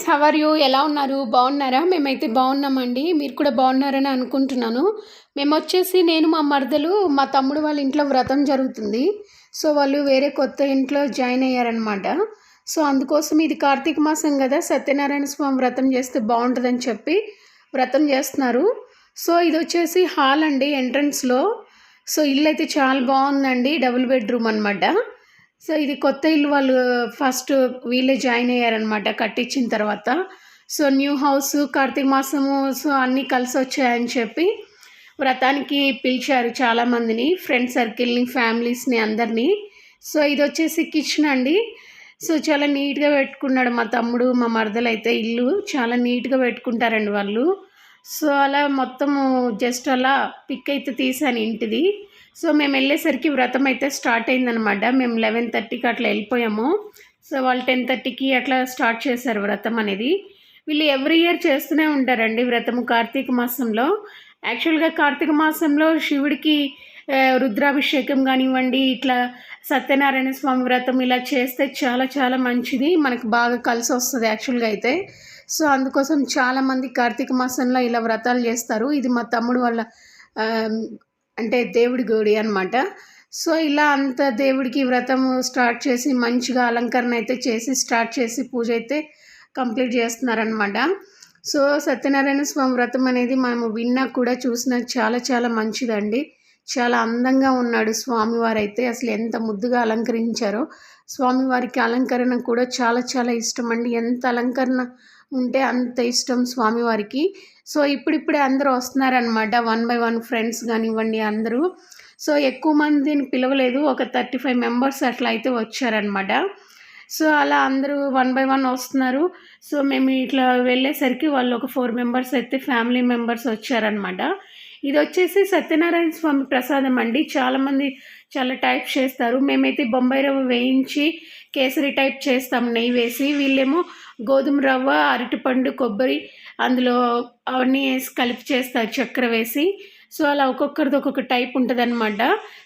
Friends how are you ఎలా ఉన్నారు? బాగున్నారా? మేమైతే బాగున్నామండి. మీరు కూడా బాగున్నారని అనుకుంటున్నాను. మేము వచ్చేసి నేను మా మరదలు మా తమ్ముడు వాళ్ళ ఇంట్లో వ్రతం జరుగుతుంది. సో వాళ్ళు వేరే కొత్త ఇంట్లో జాయిన్ అయ్యారనమాట సో అందుకోసం ఇది కార్తీక మాసం కదా సత్యనారాయణ స్వామి వ్రతం చేస్తే బాగుంటుందని చెప్పి వ్రతం చేస్తున్నారు. సో ఇది వచ్చేసి హాల్ అండి ఎంట్రన్స్లో సో ఇల్లు అయితే చాలా బాగుందండి డబుల్ బెడ్రూమ్ అనమాట సో ఇది కొత్త ఇల్లు వాళ్ళు ఫస్ట్ వీళ్ళే జాయిన్ అయ్యారనమాట కట్టించిన తర్వాత. సో న్యూ హౌస్ కార్తీక మాసము సో అన్నీ కలిసి వచ్చాయని చెప్పి వ్రతానికి పిలిచారు చాలామందిని ఫ్రెండ్ సర్కిల్ని ఫ్యామిలీస్ని అందరినీ. సో ఇది వచ్చేసి కిచెన్ అండి. సో చాలా నీట్గా పెట్టుకున్నాడు మా తమ్ముడు మా మరదలు అయితే ఇల్లు చాలా నీట్గా పెట్టుకుంటారండి వాళ్ళు. సో అలా మొత్తము జస్ట్ అలా పిక్ అయితే తీసాను ఇంటిది. సో మేము వెళ్ళేసరికి వ్రతం అయితే స్టార్ట్ అయిందనమాట మేము లెవెన్ థర్టీకి అట్లా వెళ్ళిపోయాము. సో వాళ్ళు టెన్ థర్టీకి అట్లా స్టార్ట్ చేశారు వ్రతం అనేది. వీళ్ళు ఎవ్రీ ఇయర్ చేస్తూనే ఉంటారండి వ్రతము కార్తీక మాసంలో. యాక్చువల్గా కార్తీక మాసంలో శివుడికి రుద్రాభిషేకం కానివ్వండి ఇట్లా సత్యనారాయణ స్వామి వ్రతం ఇలా చేస్తే చాలా చాలా మంచిది. మనకు బాగా కలిసి వస్తుంది యాక్చువల్గా అయితే. సో అందుకోసం చాలామంది కార్తీక మాసంలో ఇలా వ్రతాలు చేస్తారు. ఇది మా తమ్ముడు వాళ్ళ అంటే దేవుడి గుడి అనమాట సో ఇలా అంత దేవుడికి వ్రతం స్టార్ట్ చేసి మంచిగా అలంకరణ అయితే చేసి స్టార్ట్ చేసి పూజ అయితే కంప్లీట్ చేస్తున్నారనమాట సో సత్యనారాయణ స్వామి వ్రతం అనేది మనము విన్నా కూడా చూసినా చాలా చాలా మంచిదండి. చాలా అందంగా ఉన్నాడు స్వామివారు అయితే అసలు ఎంత ముద్దుగా అలంకరించారో. స్వామివారికి అలంకరణ కూడా చాలా చాలా ఇష్టం అండి. ఎంత అలంకరణ ఉంటే అంత ఇష్టం స్వామివారికి. సో ఇప్పుడిప్పుడే అందరూ వస్తున్నారనమాట వన్ బై వన్ ఫ్రెండ్స్ కానివ్వండి అందరూ. సో ఎక్కువ మందిని పిలవలేదు. ఒక థర్టీ ఫైవ్ మెంబర్స్ అట్లా అయితే వచ్చారనమాట సో అలా అందరూ వన్ బై వన్ వస్తున్నారు. సో మేము ఇట్లా వెళ్ళేసరికి వాళ్ళు ఒక ఫోర్ మెంబర్స్ అయితే ఫ్యామిలీ మెంబర్స్ వచ్చారనమాట ఇది వచ్చేసి సత్యనారాయణ స్వామి ప్రసాదం అండి. చాలామంది చాలా టైప్ చేస్తారు. మేమైతే బొంబాయి రవ్వ వేయించి కేసరి టైప్ చేస్తాం నెయ్యి వేసి. వీళ్ళేమో గోధుమ రవ్వ అరటిపండు కొబ్బరి అందులో అవన్నీ వేసి కలిపి చేస్తారు చక్కెర వేసి. సో అలా ఒక్కొక్కరిది ఒక్కొక్క టైప్ ఉంటుంది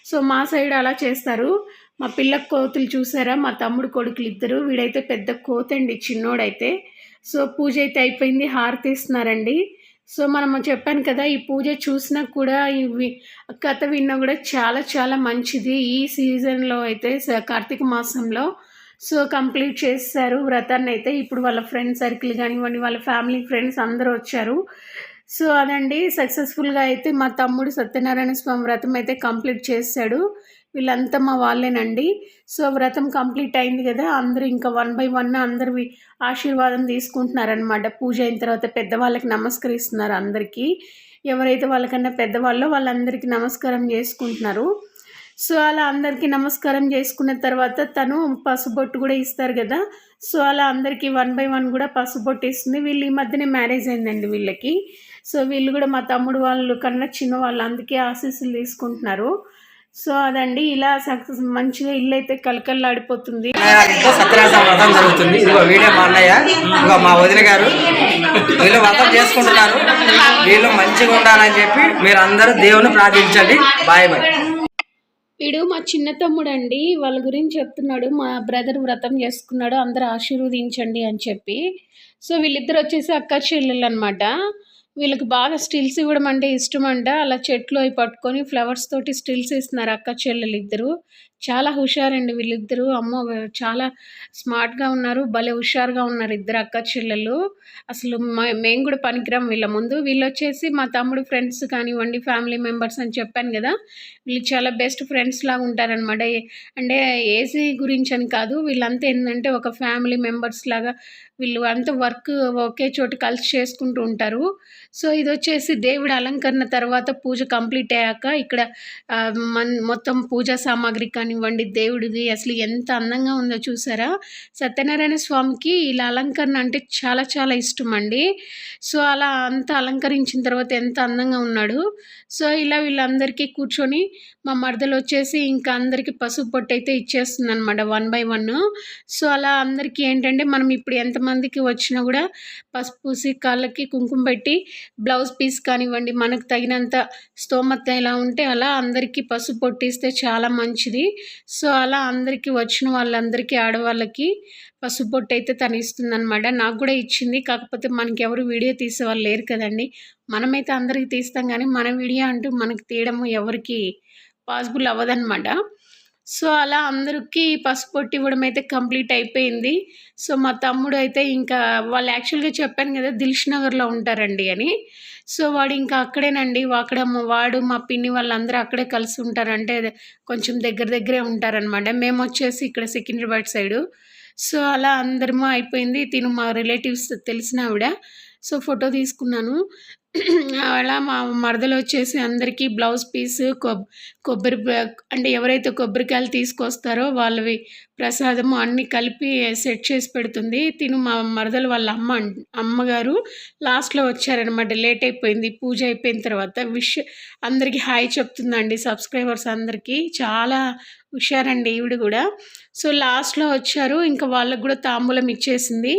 సో మా సైడ్ అలా చేస్తారు. మా పిల్ల కోతులు చూసారా? మా తమ్ముడు కొడుకులు ఇద్దరు. వీడైతే పెద్ద కోతండి చిన్నోడైతే. సో పూజ అయితే అయిపోయింది. హారతి ఇస్తున్నారండి. సో మనం చెప్పాను కదా ఈ పూజ చూసినా కూడా ఇవి కథ విన్నా కూడా చాలా చాలా మంచిది. ఈ సీజన్లో అయితే స- కార్తీక మాసంలో సో కంప్లీట్ చేస్తారు వ్రతాన్ని అయితే. ఇప్పుడు వాళ్ళ ఫ్రెండ్ సర్కిల్ కానివ్వండి వాళ్ళ ఫ్యామిలీ ఫ్రెండ్స్ అందరూ వచ్చారు. సో అదండి సక్సెస్ఫుల్గా అయితే మా తమ్ముడు సత్యనారాయణ స్వామి వ్రతం అయితే కంప్లీట్ చేశాడు. వీళ్ళంతా మా వాళ్ళేనండి. సో వ్రతం కంప్లీట్ అయింది కదా అందరూ ఇంకా వన్ బై వన్ అందరూ ఆశీర్వాదం తీసుకుంటున్నారనమాట పూజ అయిన తర్వాత పెద్దవాళ్ళకి నమస్కరిస్తున్నారు అందరికీ. ఎవరైతే వాళ్ళకన్నా పెద్దవాళ్ళో వాళ్ళందరికీ నమస్కారం చేసుకుంటున్నారు. సో అలా అందరికీ నమస్కారం చేసుకున్న తర్వాత తను పసుబొట్టు కూడా ఇస్తారు కదా. సో అలా అందరికీ వన్ బై వన్ కూడా పసుబొట్టు ఇస్తుంది. వీళ్ళు ఈ మధ్యనే మ్యారేజ్ అయిందండి వీళ్ళకి. సో వీళ్ళు కూడా మా తమ్ముడు వాళ్ళు కన్నా చిన్న వాళ్ళు అందుకే ఆశీస్సులు తీసుకుంటున్నారు. సో అదండి ఇలా సక్సెస్ మంచిగా ఇల్లు అయితే కలకల్లాడిపోతుంది సత్యనారాయణ వ్రతం జరుగుతుంది. ఇదిగో వీడియో మా అన్నయ్య ఇదిగో మా వదిన గారు. వీళ్ళు వ్రతం చేసుకుంటున్నారు. వీళ్ళు మంచిగా ఉండాలని చెప్పి మీరు అందరూ దేవుని ప్రార్థించండి. Bye bye. వీడు మా చిన్న తమ్ముడు అండి వాళ్ళ గురించి చెప్తున్నాడు మా బ్రదర్ వ్రతం చేసుకున్నాడు అందరూ ఆశీర్వదించండి అని చెప్పి. సో వీళ్ళిద్దరు వచ్చేసి అక్క చెల్లెళ్ళు అనమాట వీళ్ళకి బాగా స్టిల్స్ ఇవ్వడం అంటే ఇష్టం అంట అలా చెట్లు అవి పట్టుకొని ఫ్లవర్స్ తోటి స్టిల్స్ ఇస్తున్నారు అక్క చెల్లెలు ఇద్దరు చాలా హుషారండి వీళ్ళిద్దరూ. అమ్మో చాలా స్మార్ట్గా ఉన్నారు. భలే హుషారుగా ఉన్నారు ఇద్దరు అక్క చెల్లెలు. అసలు మేము కూడా పనికిరాం వీళ్ళ ముందు. వీళ్ళు వచ్చేసి మా తమ్ముడు ఫ్రెండ్స్ కానివ్వండి ఫ్యామిలీ మెంబర్స్ అని చెప్పాను కదా వీళ్ళు చాలా బెస్ట్ ఫ్రెండ్స్ లాగా ఉంటారనమాట అంటే ఏసీ గురించి అని కాదు వీళ్ళంతా ఏంటంటే ఒక ఫ్యామిలీ మెంబర్స్ లాగా వీళ్ళు అంతా వర్క్ ఒకే చోట కలిసి చేసుకుంటూ ఉంటారు. సో ఇది వచ్చేసి దేవుడి అలంకరణ తర్వాత పూజ కంప్లీట్ అయ్యాక ఇక్కడ మన్ మొత్తం పూజా సామాగ్రి కానివ్వండి దేవుడిది అసలు ఎంత అందంగా ఉందో చూసారా? సత్యనారాయణ స్వామికి ఇలా అలంకరణ అంటే చాలా చాలా ఇష్టం అండి సో అలా అంతా అలంకరించిన తర్వాత ఎంత అందంగా ఉన్నాడు. సో ఇలా వీళ్ళందరికీ కూర్చొని మా మరదలు వచ్చేసి ఇంకా అందరికీ పసుపు పొట్టు అయితే ఇచ్చేస్తుంది అనమాట వన్ బై వన్. సో అలా అందరికీ ఏంటంటే మనం ఇప్పుడు ఎంతమందికి వచ్చినా కూడా పసుపు పూసి కాళ్ళకి కుంకుమ పెట్టి బ్లౌజ్ పీస్ కానివ్వండి మనకు తగినంత స్తోమత ఎలా ఉంటే అలా అందరికీ పసుపు పొట్టిస్తే చాలా మంచిది. సో అలా అందరికీ వచ్చిన వాళ్ళందరికీ ఆడవాళ్ళకి పసుపు పొట్టు అయితే తను ఇస్తుందన్నమాట. నాకు కూడా ఇచ్చింది. కాకపోతే మనకి ఎవరు వీడియో తీసే వాళ్ళు లేరు కదండి. మనమైతే అందరికీ తీస్తాం కానీ మన వీడియో అంటూ మనకు తీయడము ఎవరికి పాసిబుల్ అవ్వదనమాట సో అలా అందరికీ పసుపు ఇవ్వడం అయితే కంప్లీట్ అయిపోయింది. సో మా తమ్ముడు అయితే ఇంకా వాళ్ళు యాక్చువల్గా చెప్పాను కదా దిల్ష్ నగర్లో ఉంటారండి అని. సో వాడు ఇంకా అక్కడేనండి. అక్కడ వాడు మా పిన్ని వాళ్ళందరూ అక్కడే కలిసి ఉంటారంటే కొంచెం దగ్గర దగ్గరే ఉంటారనమాట మేము వచ్చేసి ఇక్కడ సికింద్రాబాద్ సైడు. సో అలా అందరమూ అయిపోయింది. తిను మా రిలేటివ్స్ తెలిసిన ఆవిడ సో ఫోటో తీసుకున్నాను. అలా మా మరదలు వచ్చేసి అందరికీ బ్లౌజ్ పీస్ కొబ్ కొబ్బరి అంటే ఎవరైతే కొబ్బరికాయలు తీసుకొస్తారో వాళ్ళవి ప్రసాదము అన్నీ కలిపి సెట్ చేసి పెడుతుంది. తిను మా మరదలు వాళ్ళ అమ్మ అమ్మగారు లాస్ట్లో వచ్చారనమాట లేట్ అయిపోయింది. పూజ అయిపోయిన తర్వాత విష్ అందరికీ హాయ్ చెప్తుందండి సబ్స్క్రైబర్స్ అందరికీ. చాలా హుషారండి ఈవిడ కూడా. సో లాస్ట్లో వచ్చారు. ఇంకా వాళ్ళకు కూడా తాంబూలం ఇచ్చేసింది.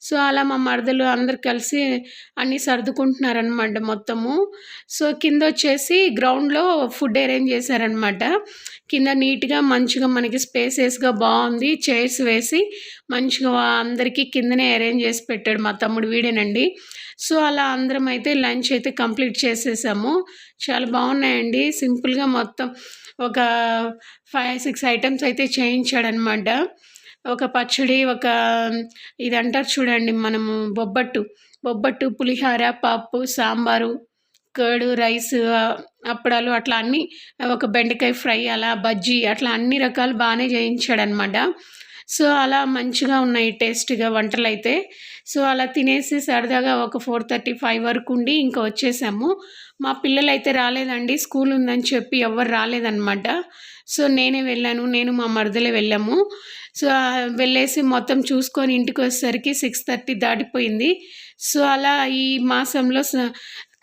సో అలా మా మరదలు అందరు కలిసి అన్నీ సర్దుకుంటున్నారనమాట మొత్తము. సో కింద వచ్చేసి గ్రౌండ్లో ఫుడ్ అరేంజ్ చేశారనమాట కింద నీట్గా మంచిగా మనకి స్పేసెస్గా బాగుంది. చైర్స్ వేసి మంచిగా అందరికీ కిందనే అరేంజ్ చేసి పెట్టాడు మా తమ్ముడు వీడేనండి. సో అలా అందరం అయితే లంచ్ అయితే కంప్లీట్ చేసేసాము. చాలా బాగున్నాయండి. సింపుల్గా మొత్తం ఒక ఫైవ్ సిక్స్ ఐటమ్స్ అయితే చేయించాడనమాట ఒక పచ్చడి ఒక ఇది అంటారు చూడండి మనము బొబ్బట్టు. బొబ్బట్టు పులిహార పప్పు సాంబారు కర్డ్ రైస్ అప్పడాలు అట్లా అన్నీ ఒక బెండకాయ ఫ్రై అలా బజ్జీ అట్లా అన్ని రకాలు బాగానే చేయించాడనమాట సో అలా మంచిగా ఉన్నాయి టేస్ట్గా వంటలు అయితే సో అలా తినేసి సరదాగా ఒక ఫోర్ థర్టీ ఫైవ్ వరకు ఉండి ఇంకా వచ్చేసాము. మా పిల్లలు అయితే రాలేదండి స్కూల్ ఉందని చెప్పి ఎవరు రాలేదన్నమాట. సో నేనే వెళ్ళాను నేను మా మరదలే వెళ్ళాము. సో వెళ్ళేసి మొత్తం చూసుకొని ఇంటికి వచ్చేసరికి సిక్స్ థర్టీ దాటిపోయింది. సో అలా ఈ మాసంలో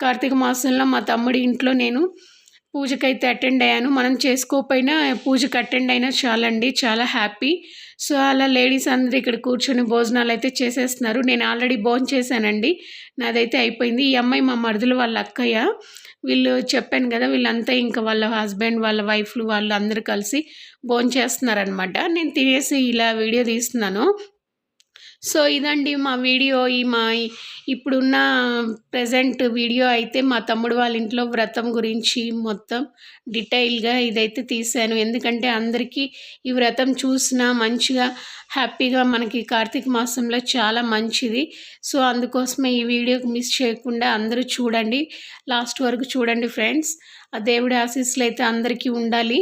కార్తీక మాసంలో మా తమ్ముడి ఇంట్లో నేను పూజకైతే అటెండ్ అయ్యాను. మనం చేసుకోకపోయినా పూజకి అటెండ్ అయినా చాలండి చాలా హ్యాపీ. సో అలా లేడీస్ అందరూ ఇక్కడ కూర్చొని భోజనాలు అయితే చేసేస్తున్నారు. నేను ఆల్రెడీ భోజనం చేశానండి. నాదైతే అయిపోయింది. ఈ అమ్మాయి మా మరుదులు వాళ్ళ అక్కయ్య. వీళ్ళు చెప్పాను కదా వీళ్ళంతా ఇంకా వాళ్ళ హస్బెండ్ వాళ్ళ వైఫ్లు వాళ్ళు అందరూ కలిసి భోజనం చేస్తున్నారనమాట నేను తినేసి ఇలా వీడియో తీస్తున్నాను. సో ఇదండి మా వీడియో. ఈ మా ఇప్పుడున్న ప్రజెంట్ వీడియో అయితే మా తమ్ముడు వాళ్ళ ఇంట్లో వ్రతం గురించి మొత్తం డీటెయిల్గా ఇదైతే తీశాను. ఎందుకంటే అందరికీ ఈ వ్రతం చూసినా మంచిగా హ్యాపీగా మనకి కార్తీక మాసంలో చాలా మంచిది. సో అందుకోసమే ఈ వీడియోకి మిస్ చేయకుండా అందరూ చూడండి. లాస్ట్ వరకు చూడండి ఫ్రెండ్స్. ఆ దేవుడి ఆశీస్సులు అయితే అందరికీ ఉండాలి.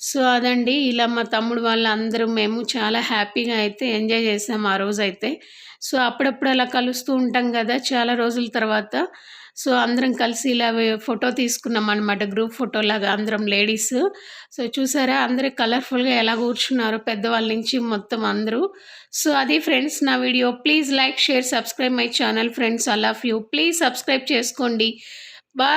సో అదండి ఇలా మా తమ్ముడు వాళ్ళందరూ మేము చాలా హ్యాపీగా అయితే ఎంజాయ్ చేసాం ఆ రోజు అయితే సో అప్పుడప్పుడు అలా కలుస్తూ ఉంటాం కదా చాలా రోజుల తర్వాత. సో అందరం కలిసి ఇలా ఫోటో తీసుకున్నాం అనమాట గ్రూప్ ఫోటో లాగా అందరం లేడీస్. సో చూసారా అందరూ కలర్ఫుల్గా ఎలా కూర్చున్నారు పెద్దవాళ్ళ నుంచి మొత్తం అందరూ. సో అది ఫ్రెండ్స్ నా video. Please like share subscribe my channel friends. I love you. Please subscribe చేసుకోండి. బాయ్